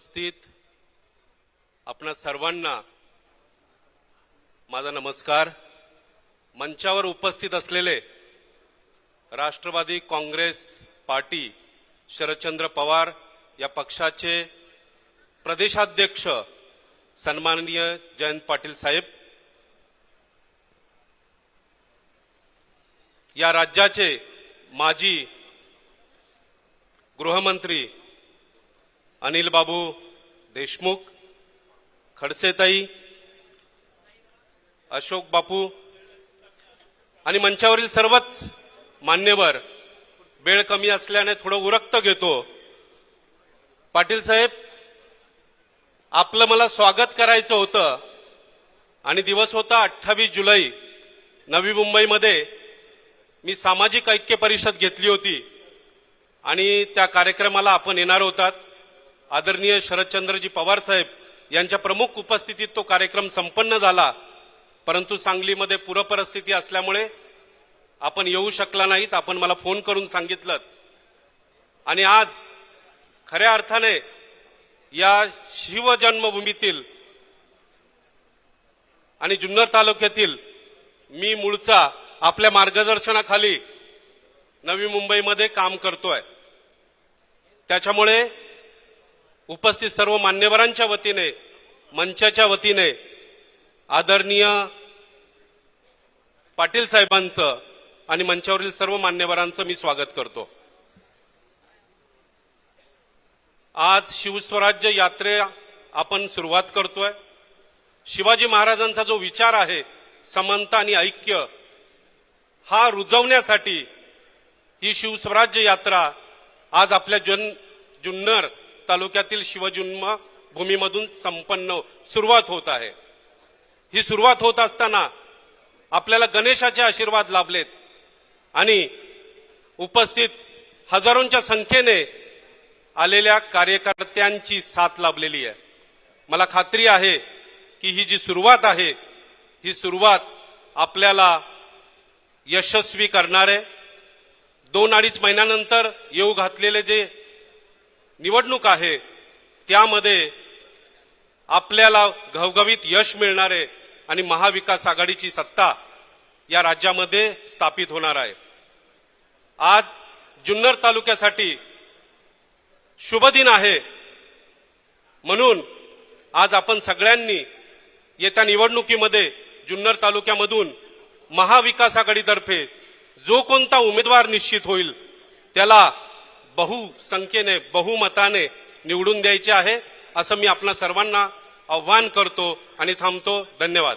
उपस्थित आपणा सर्वांना माझा नमस्कार. मंचावर उपस्थित असलेले राष्ट्रवादी काँग्रेस पार्टी शरदचंद्र पवार या पक्षाचे प्रदेशाध्यक्ष सन्माननीय जयंत पाटील साहेब या राज्याचे माजी गृहमंत्री अनिल बाबू देशमुख खडसेताई अशोक बापू आणि मंचावरील सर्वच मान्यवर वेळ कमी असल्याने थोडं उरक्त घेतो. पाटील साहेब आपलं मला स्वागत करायचं होतं आणि दिवस होता अठ्ठावीस जुलै. नवी मुंबईमध्ये मी सामाजिक ऐक्य परिषद घेतली होती आणि त्या कार्यक्रमाला आपण येणार होतात. आदरणीय शरदचंद्रजी पवार साहेब यांच्या प्रमुख उपस्थितीत तो कार्यक्रम संपन्न झाला. परंतु सांगलीमध्ये पूरपरिस्थिती असल्यामुळे आपण येऊ शकला नाहीत. आपण मला फोन करून सांगितलं. आणि आज खऱ्या अर्थाने या शिवजन्मभूमीतील आणि जुन्नर तालुक्यातील मी मूळचा आपल्या मार्गदर्शनाखाली नवी मुंबईमध्ये काम करतोय. त्याच्यामुळे उपस्थित सर्व मान्यवरांच्या वतीने मंचाच्या वतीने आदरणीय पाटील साहेबांचं आणि मंचावरील सर्व मान्यवरांचं मी स्वागत करतो. आज शिवस्वराज्य यात्रे आपण सुरुवात करतोय. शिवाजी महाराजांचा जो विचार आहे समानता आणि ऐक्य हा रुजवण्यासाठी ही शिवस्वराज्य यात्रा आज आपल्या जन जुन्नर तालुक्यातील शिवजन्म भूमीमधून संपन्न सुरुवात होत आहे. ही सुरुवात होत असताना आपल्याला गणेशाचे आशीर्वाद लाभलेत आणि उपस्थित हजारोंच्या संख्येने आलेल्या कार्यकर्त्यांची साथ लाभलेली आहे. मला खात्री आहे की ही जी सुरुवात आहे ही सुरुवात आपल्याला यशस्वी करणार. आहे दोन अडीच महिन्यानंतर येऊ घातलेले जे निवडणूक आहे त्यामध्ये आपल्याला घवघवीत यश मिळणारे आणि महाविकास आघाडीची सत्ता या राज्यामध्ये स्थापित होणार आहे. आज जुन्नर तालुक्यासाठी शुभ दिन आहे. म्हणून आज आपण सगळ्यांनी येत्या निवडणुकीमध्ये जुन्नर तालुक्यामधून महाविकास आघाडीतर्फे जो कोणता उमेदवार निश्चित होईल त्याला बहुसंख्येने बहुमताने निवडून द्यायचे आहे असं मी आपणा सर्वांना आव्हान करतो आणि थांबतो. धन्यवाद.